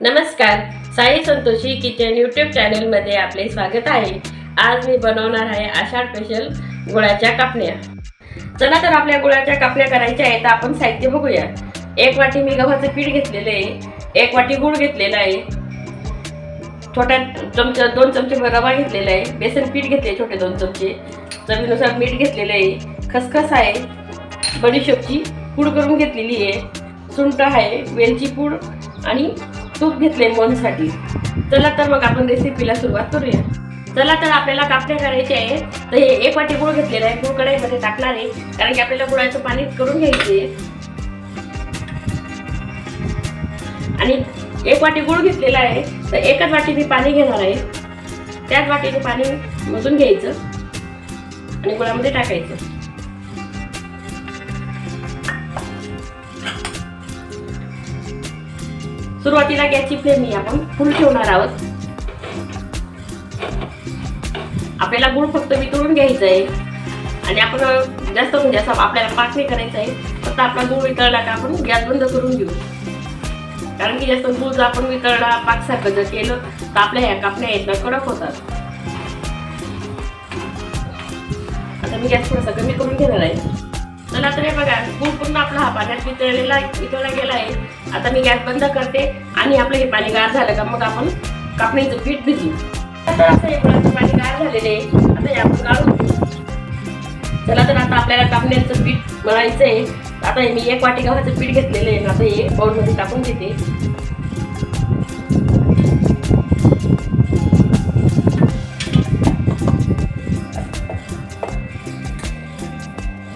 नमस्कार Sai Santoshi kitchen YouTube चॅनलमध्ये आपले स्वागत आहे. आज मी बनवणार आहे आषाढ स्पेशल गुळाच्या कापण्या. चला तर आपल्या गुळाच्या कापण्या करायच्या आहेत तर आपण साहित्य बघूया. एक वाटी मी गव्हाचं पीठ घेतलेलं आहे एक वाटी गुळ घेतलेला आहे. छोट्या चमचा दोन चमचे रवा घेतलेला आहे बेसन पीठ घेतले छोटे दोन चमचे. चवीनुसार मीठ घेतलेलं आहे खसखस आहे बडीशोपची पूड करून घेतलेली आहे. सुंठ आहे वेलची पूड आणि तूप घेतले मोनसाठी चला तर मग आपण रेसिपीला सुरुवात करूया. चला तर आपल्याला कापण्या करायचे आहे. तर हे एक वाटी गुळ घेतलेला आहे. गुळ कढाईमध्ये टाकणार आहे. कारण की आपल्याला गुळाचं पाणी करून घ्यायचे आणि एक वाटी गुळ घेतलेला आहे. तर एकच वाटी मी पाणी घेणार आहे. त्याच वाटीने पाणी मोजून घ्यायचं. आणि गुळामध्ये टाकायचं. सुरुवातीला गॅसची फ्लेम ही आपण फुल ठेवणार आहोत. आपल्याला गुळ फक्त वितळून घ्यायचं आहे आणि आपण जास्त म्हणजे असं आपल्याला पाक नाही करायचं आहे फक्त आपला गुळ वितळला का आपण गॅस बंद करून घेऊ. कारण की जास्त गुळ जर आपण वितळला पाकसारखं जर केलं तर आपल्या ह्या कापण्या आहेत ना कडक होतात. आता मी गॅस थोडासा कमी करून घेणार आहे. चला तर हे बघा गुळ पूर्ण आपला हा पाण्यात वितळलेला वितळला गेला आहे. आता मी गॅस बंद करते आणि आपलं हे पाणी गार झालं का मग आपण कापणीचं पीठ भिजू. आता असं हे पाणी गार झालेलं आहे. आता हे आपण गाळून चला तर आता आपल्याला कापण्याचं पीठ मळायचं आहे आता हे मी एक वाटी गव्हाचं पीठ घेतलेलं आहे. आता हे बाउलमध्ये टाकून घेते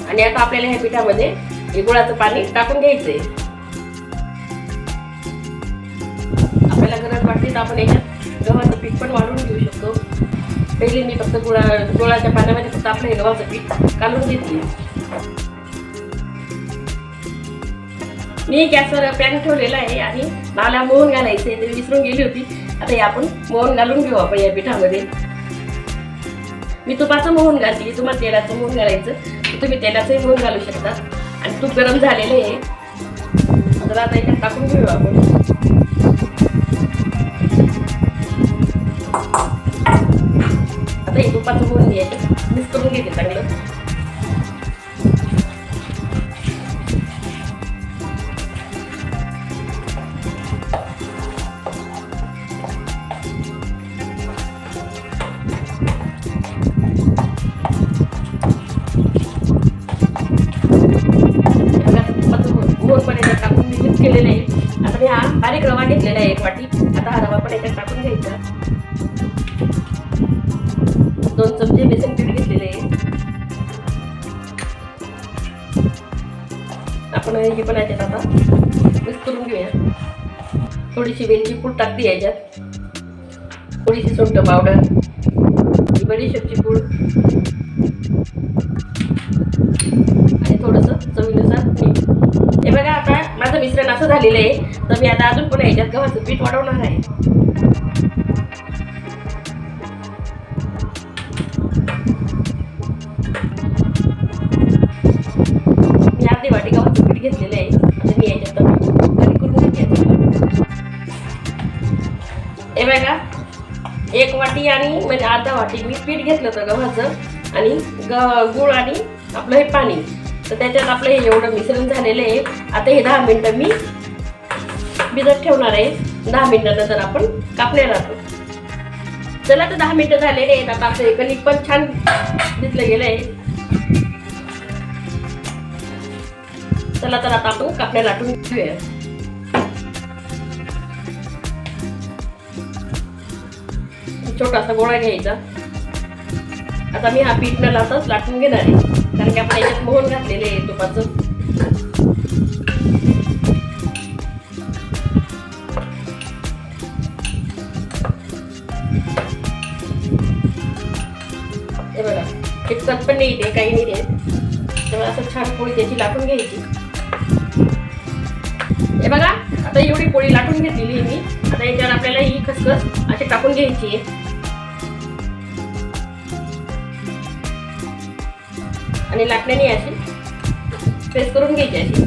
आणि आता आपल्याला ह्या पिठामध्ये हे गुळाचं पाणी टाकून घ्यायचंय. आपल्याला गरज वाटली तर आपण याच्यात गव्हाचं पीठ पण वाढून घेऊ शकतो. पहिले मी फक्त गुळा गुळाच्या पाण्यामध्ये फक्त आपलं हे गव्हाचं पीठ काढून घेतली मी गॅसवर पॅन ठेवलेला आहे आणि मला मोहन घालायचं आहे ते विसरून गेली होती. आता हे आपण मोहन घालून घेऊ आपण या पिठामध्ये. मी तुपाचं मोहन घालते तुम्हाला तेलाचं मोहन घालायचं. तुम्ही तेलाचंही मोहन घालू शकता. आणि तूप गरम झालेलं आहे. तर आता याच्यात टाकून घेऊ आपण. आपण पण याच्यात आता. मिक्स करून घेऊया. थोडीशी वेलची पूड टाकते याच्यात. थोडीशी सुंठ पावडर. बडीशेपची पूड. आणि थोडंसं चवीनुसार मीठ. हे बघा आता माझं मिश्रण असं झालेलं आहे. तर मी आता अजून पुन्हा याच्यात गव्हाचं पीठ वाढवणार आहे. हे बघा एक वाटी आणि म्हणजे अर्धा वाटी मी पीठ घेतलं होतं गव्हाचं आणि ग गुळ आणि आपलं हे पाणी. तर त्याच्यात आपलं हे एवढं मिश्रण झालेलं आहे. आता हे दहा मिनटं मी भिजत ठेवणार आहे. दहा मिनटानंतर आपण कापण्याला जातो चला तर दहा मिनटं झालेले आहेत. आता आपलं हे कणिक पण छान भिजलं गेलं आहे. चला तर आता आपण कापण्या लाटून घेऊया. छोटासा गोळा घ्यायचा. आता मी हा पीठ न लावताच लाटून घेणार आहे. कारण की आपण याच्यात मोहन घातलेले आहे तुपाचं. हे बघा चिटकत पण नाही ते काही नाही ते. तेव्हा असं छान पोळी त्याची लाटून घ्यायची. हे बघा आता एवढी पोळी लाटून घेतलेली आहे मी. आता याच्यावर आपल्याला ही खसखस अशी टाकून घ्यायची आहे. आणि लाटण्याने अशी प्रेस करून घ्यायची अशी.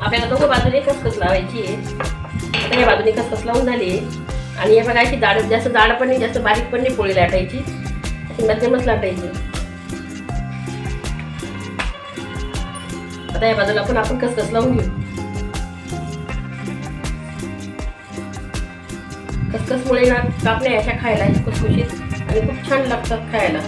आपल्याला दोघं बाजूने खसखस लावायची आहे. तर या बाजूने खसखस लावून झाली आहे. आणि या बघा अशी जाड जास्त जाड पण नाही जास्त बारीक पण नाही पोळी लाटायची. अशी मध्यमच लाटायची. आता या बाजूला पण आपण खसखस लावून घेऊ. खसखसमुळे ना कापणे अशा खायला खुशखुशीत आणि खूप छान लागतात खायला.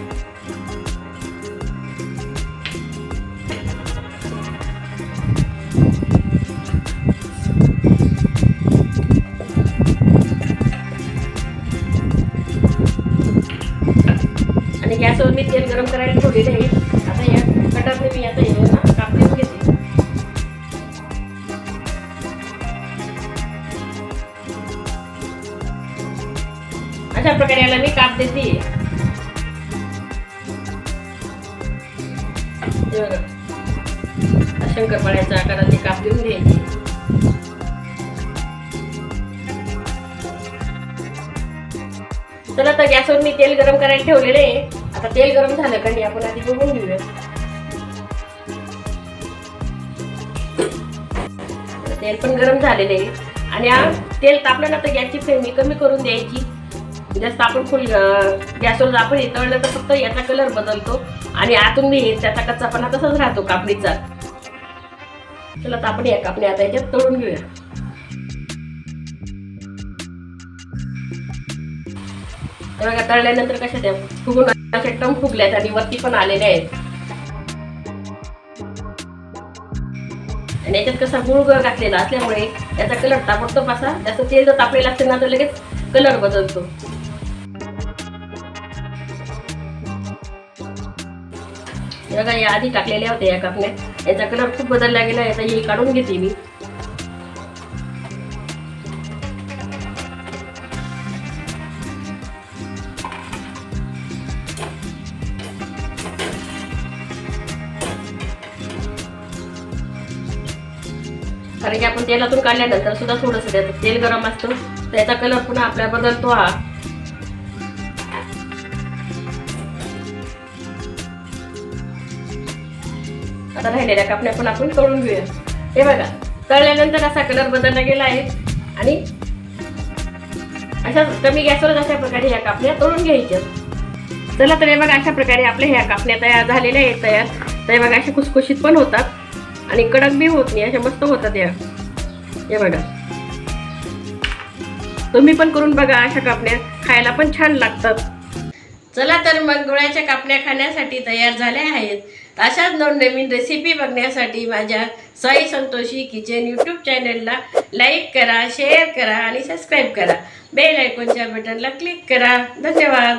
म्हणजे आणि गॅसवर मी तेल गरम करायला ठेवलेलं आहे. आता या कटरने मी आता हे ना कापून घेते. अशा प्रकारे याला मी काप देते. शंकर बघा. शंकरपाळ्याच्या आकाराचे काप देऊन घ्यायची. चला आता गॅसवर मी तेल गरम करायला ठेवलेलं आहे. आता तेल गरम झालं का नाही आपण आधी बघून घेऊया. तेल पण गरम झालेले आहे. आणि तेल तापलं ना तर गॅसची फ्लेम कमी करून द्यायची. जास्त आपण फुल गॅसवर आपण हे तळलं तर फक्त याचा कलर बदलतो. आणि आतून मी त्याचा कच्चापणा तसाच राहतो कापडीचा चला तर आपण या कापणी आता याच्यात तळून घेऊया. हे बघा तळल्यानंतर कशा त्या फुगून अशा टम फुगल्यात आणि वरती पण आलेल्या आहेत. आणि याच्यात कसा गुळ घातलेला असल्यामुळे याचा कलर तापडतो असा जास्त तेल जर तापलेलं असेल ना तर लगेच कलर बदलतो. बघा या आधी टाकलेल्या होत्या या कापण्या याचा कलर खूप बदलला गेला याचा हे काढून घेते मी. कारण की आपण तेलातून काढल्यानंतर सुद्धा थोडंसं त्याचं तेल गरम असतं. त्याचा कलर पुन्हा आपल्या बदलतो हा. आता राहिलेल्या कापण्या पण आपण तळून घेऊया. हे बघा तळल्यानंतर असा कलर बदलला गेला आहे. आणि अशा कमी गॅसवर अशा प्रकारे ह्या कापण्या तळून घ्यायच्या. चला तर हे बघा अशा प्रकारे आपल्या ह्या कापण्या तयार झालेल्या आहेत तयार. तर हे बघा अशा खुसखुशीत पण होतात. आणि कडक बी होत नाही अशा मस्त होतात या. हे बघा. तुम्ही पण करून बघा अशा कापण्या खायला पण छान लागतात. चला तर मग गुळाच्या कापण्या खाण्यासाठी तयार झाल्या आहेत. अशाच नवनवीन रेसिपी बघण्यासाठी माझ्या साई संतोषी किचन यूट्यूब चॅनलला लाईक करा शेअर करा आणि सबस्क्राईब करा. बेल आयकॉनच्या बटनला क्लिक करा. धन्यवाद.